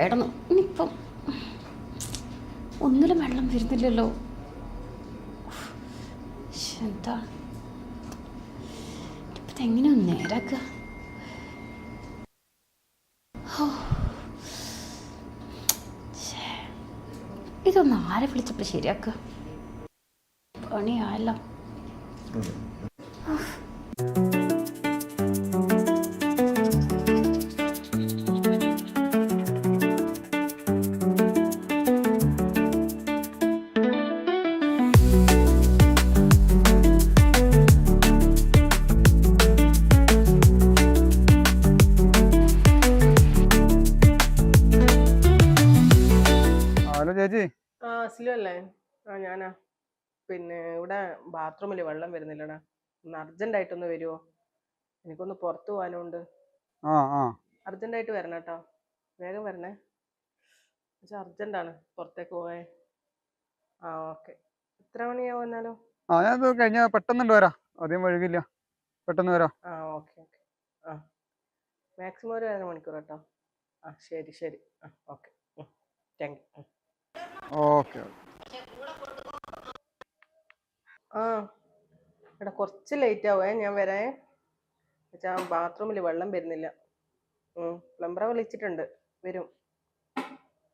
കിടന്നു. ഇനിയിപ്പം ഒന്നിലും വെള്ളം വരുന്നില്ലല്ലോ. എന്താ? ഇപ്പം ഇതെങ്ങനെ ഇതൊന്ന് ആരെ വിളിച്ചപ്പോ ശരിയാക്ക? പണിയായല്ലോ. ആ അസ്ലു അല്ലേ ആ ഞാനാ. പിന്നെ ഇവിടെ ബാത്റൂമിൽ വെള്ളം വരുന്നില്ലടാ. ഒന്ന് അർജന്റായിട്ടൊന്ന് വരുമോ എനിക്കൊന്ന് പുറത്തു പോകാനുണ്ട് ആ ആ. അർജന്റായിട്ട് വരണം കേട്ടോ. വേഗം വരണേ. പക്ഷെ അർജന്റാണ് പുറത്തേക്ക് പോകാൻ ആ ഓക്കെ. എത്ര മണിയാവും എന്നാലും? ആ ഞാൻ കഴിഞ്ഞ പെട്ടെന്നുണ്ട് വരാം. അധികം വഴുകില്ല പെട്ടെന്ന് വരാം. ആ ഓക്കെ ഓക്കെ. ആ. മാക്സിമം ഒരു അര മണിക്കൂർ കേട്ടോ. ആ ശരി ശരി. ആ ഓക്കെ. Thank you. ഓക്കെ ആ എടാ കുറച്ച് ലേറ്റ് ആവേ. ഞാൻ വരാൻ വെച്ചാ ബാത്റൂമിൽ വെള്ളം വരുന്നില്ല. പ്ലംബറെ വിളിച്ചിട്ടുണ്ട്. വരും.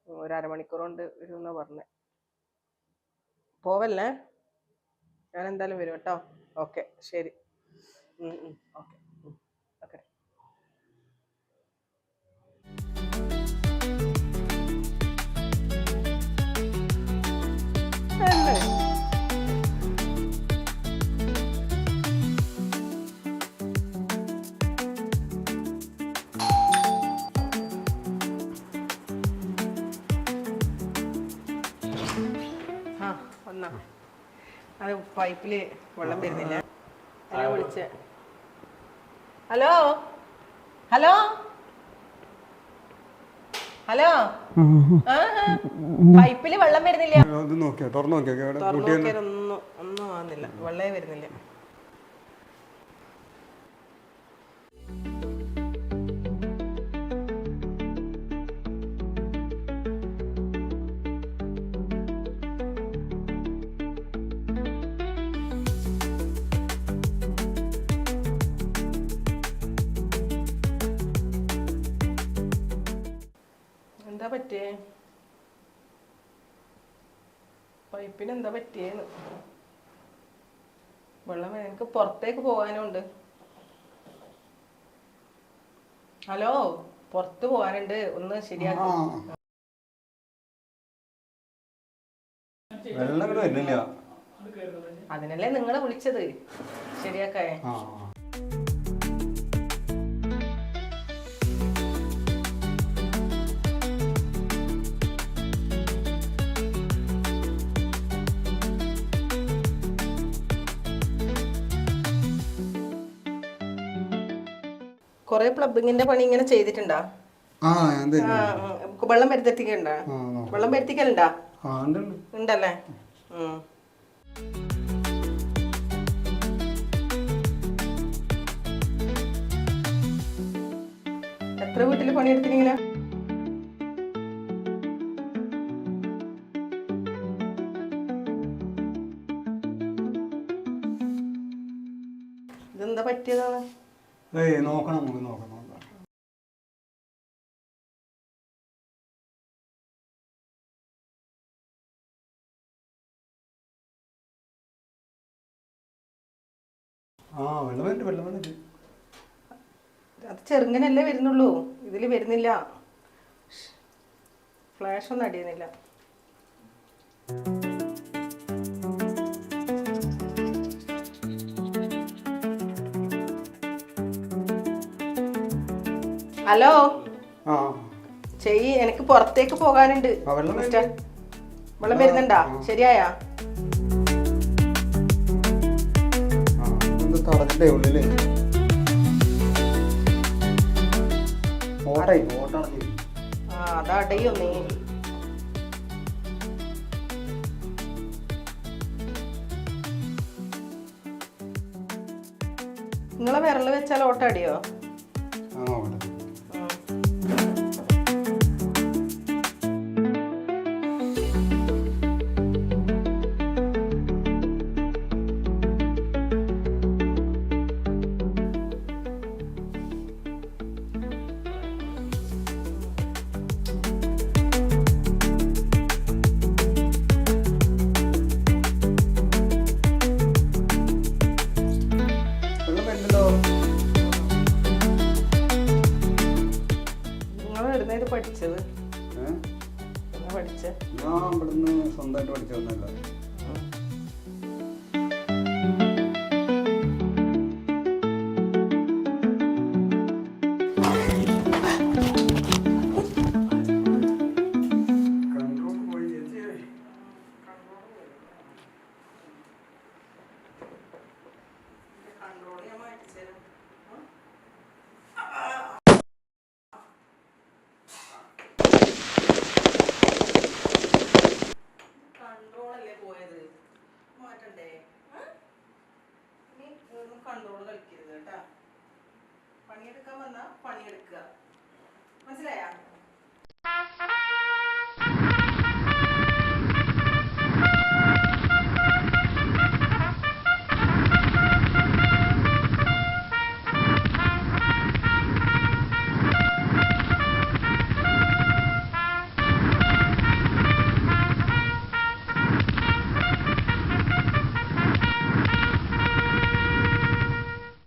ഒരു കൊണ്ട് വരും എന്നാ പറഞ്ഞേ. പോവല്ലേ? ഞാൻ എന്തായാലും വരും കേട്ടോ. ഓക്കെ ശരി. ഓക്കെ. അത് പൈപ്പിൽ വെള്ളം വരുന്നില്ല വിളിച്ച. ഹലോ? ഹലോ? ഹലോ? ആ. പൈപ്പിൽ വെള്ളം വരുന്നില്ല. ഒന്നും ആവുന്നില്ല. വെള്ളേ വരുന്നില്ല. എന്താ പറ്റിയേ? പൈപ്പിന് എന്താ പറ്റിയേന്ന്. വെള്ളം എനിക്ക് പുറത്തേക്ക് പോകാനുണ്ട്. ഹലോ പുറത്ത് പോകാനുണ്ട്. ഒന്ന് ശരിയാക്കി. വെള്ളം അതിനല്ലേ നിങ്ങളെ വിളിച്ചത്? ശരിയാക്കായേ കൊറേ പ്ലബിങ്ങിന്റെ പണി ഇങ്ങനെ ചെയ്തിട്ടുണ്ടാ. വെള്ളം വരുത്തിക്കണ്ട ആ വെള്ളം വരുത്തിക്കലുണ്ടാ. ഉണ്ടല്ലേ. എത്ര വീട്ടിൽ പണിയെടുത്തിങ്ങനെ ഇതെന്താ പറ്റിയതാണ്? ഏയ് നോക്കണം നമുക്ക് നോക്കണം ആ വെള്ളം വരുന്നുണ്ട് വെള്ളം വരുന്നുണ്ട് അത് ചെറുങ്ങനല്ലേ വരുന്നുള്ളൂ. ഇതിൽ വരുന്നില്ല. ഫ്ലാഷ് ഒന്നും അടിയുന്നില്ല. ഹലോ? ആ. ചെയ് എനിക്ക് പുറത്തേക്ക് പോകാനുണ്ട്. ആ വെള്ളം മിസ്റ്റർ. വരുന്നുണ്ട്. വെള്ളം വരുന്നുണ്ടാ? ശരിയായാ? ആ എന്ത് തടഞ്ഞിട്ടേ ഉള്ളിൽ ഓട്ടായി ഓട്ടാണ് ആ അതാ അടയോ നീ നിങ്ങളെ വിരൽ വെച്ചാൽ ഓട്ട പഠിച്ചത് ഞാൻ ഇവിടുന്ന് സ്വന്തമായിട്ട് പഠിച്ചതൊന്നുമല്ല. കൺട്രോൾ കളിക്കരുത് കേട്ടാ. പണിയെടുക്കാൻ വന്നാ പണിയെടുക്കുക. മനസ്സിലായാ?